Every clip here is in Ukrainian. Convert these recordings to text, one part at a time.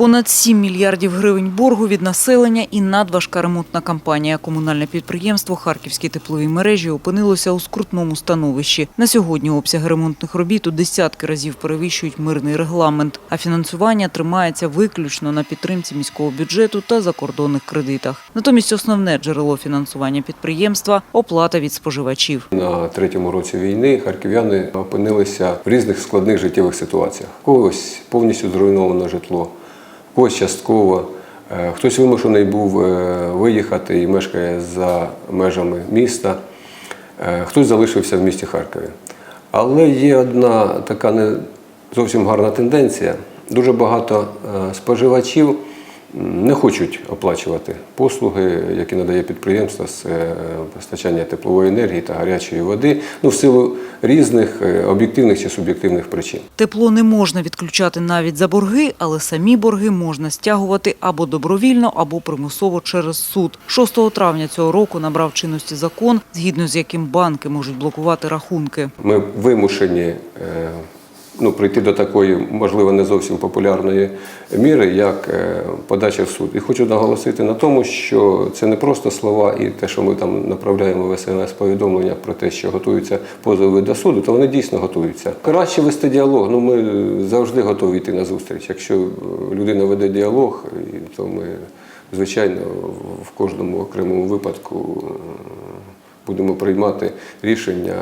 Понад 7 мільярдів гривень боргу від населення і надважка ремонтна кампанія. Комунальне підприємство Харківські теплові мережі опинилося у скрутному становищі. На сьогодні обсяги ремонтних робіт у десятки разів перевищують мирний регламент, а фінансування тримається виключно на підтримці міського бюджету та закордонних кредитах. Натомість основне джерело фінансування підприємства – оплата від споживачів. На третьому році війни харків'яни опинилися в різних складних життєвих ситуаціях. Когось повністю зруйновано житло, когось частково. Е, Хтось вимушений був е, виїхати і мешкає за межами міста, Е, хтось залишився в місті Харкові. Але є одна така не зовсім гарна тенденція. Дуже багато споживачів не хочуть оплачувати послуги, які надає підприємство з е, постачання теплової енергії та гарячої води, ну в силу різних е, об'єктивних чи суб'єктивних причин. Тепло не можна відключати навіть за борги, але самі борги можна стягувати або добровільно, або примусово через суд. 6 травня цього року набрав чинності закон, згідно з яким банки можуть блокувати рахунки. Ми вимушені е, ну, прийти до такої, можливо, не зовсім популярної міри, як е, подача в суд. І хочу наголосити на тому, що це не просто слова і те, що ми там направляємо в СМС повідомлення про те, що готуються позови до суду, то вони дійсно готуються. Краще вести діалог. Ну ми завжди готові йти на зустріч. Якщо е, людина веде діалог, то ми, звичайно, в кожному окремому випадку. Будемо приймати рішення,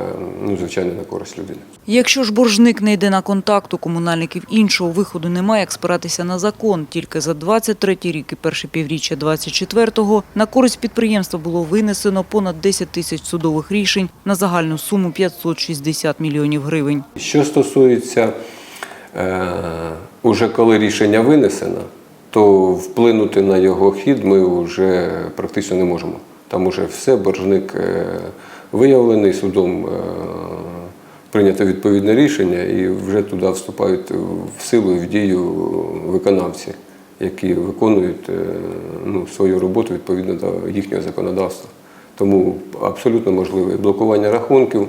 ну, звичайно, на користь людини. Якщо ж боржник не йде на контакт, у комунальників іншого виходу немає, як спиратися на закон. Тільки за 23 рік і перше півріччя 24-го на користь підприємства було винесено понад 10 тисяч судових рішень на загальну суму 560 мільйонів гривень. Що стосується е, уже коли рішення винесено, то вплинути на його хід ми вже практично не можемо. Там уже все, боржник е, виявлений судом. Е, Прийнято відповідне рішення і вже туди вступають в силу і в дію виконавці, які виконують е, ну, свою роботу відповідно до їхнього законодавства. Тому абсолютно можливе блокування рахунків,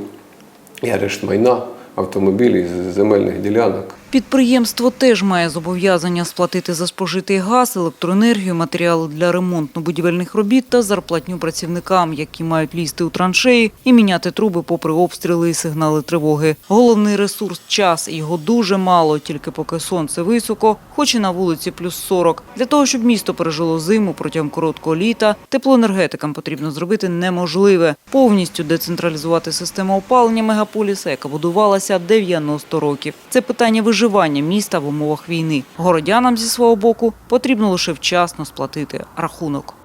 і арешт майна, автомобілів, земельних ділянок. Підприємство теж має зобов'язання сплатити за спожитий газ, електроенергію, матеріали для ремонтно-будівельних робіт та зарплатню працівникам, які мають лізти у траншеї і міняти труби попри обстріли і сигнали тривоги. Головний ресурс – час. Його дуже мало, тільки поки сонце високо, хоч і на вулиці плюс 40. Для того, щоб місто пережило зиму протягом короткого літа, теплоенергетикам потрібно зробити неможливе – повністю децентралізувати систему опалення мегаполіса, яка будувалася 90 років. Це питання виживання міста в умовах війни. Городянам зі свого боку потрібно лише вчасно сплатити рахунок.